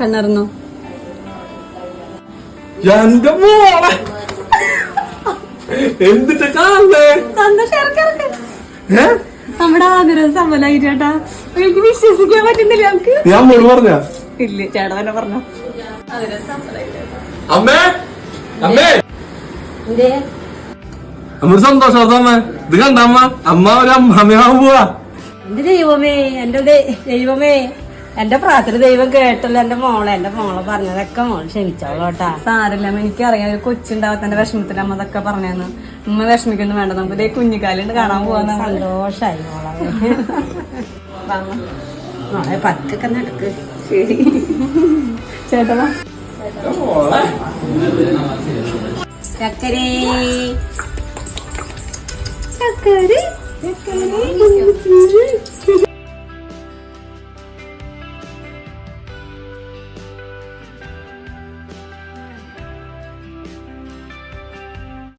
കണ്ണറിഞ്ഞു എന്റെ മോളെ. എന്തിട്ട് കാണേ. നമ്മുടെ ആഗ്രഹം സഫലായി ചേട്ടാ. എനിക്ക് വിശ്വസിക്കാൻ പറ്റുന്നില്ല നമുക്ക്. ഞാൻ മോൾ പറഞ്ഞ? ഇല്ല ചേട്ടാ തന്നെ പറഞ്ഞു. അമ്മേ അമ്മേ. നമ്മുടെ സന്തോഷം അമ്മ? ഇത് കണ്ട അമ്മ? അമ്മ ഒരു അമ്മയാവാൻ പോവാ. എന്റെ ദൈവമേ എന്റെ ദൈവമേ. എന്റെ പ്രാർത്ഥന ദൈവം കേട്ടല്ലോ എന്റെ മോളെ എന്റെ മോളെ പറഞ്ഞതൊക്കെ മോൾ ക്ഷമിച്ചോളൂ കേട്ടാ. സാരല്ല എനിക്ക് അറിയാം ഒരു കൊച്ചുണ്ടാവാത്തന്റെ വിഷമത്തിൽ അമ്മ അതൊക്കെ പറഞ്ഞെന്ന്. ഉമ്മ വിഷമിക്കൊന്നും വേണ്ട നമുക്ക് ഇതേ കുഞ്ഞിക്കാലുണ്ട് കാണാൻ പോവാ സന്തോഷായി മോളെ. മോളെ പത്തൊക്കെ നടക്ക്. ശരി. ചേട്ടാ വാ. ചക്കരേ? ചക്കരി, ചക്കരി,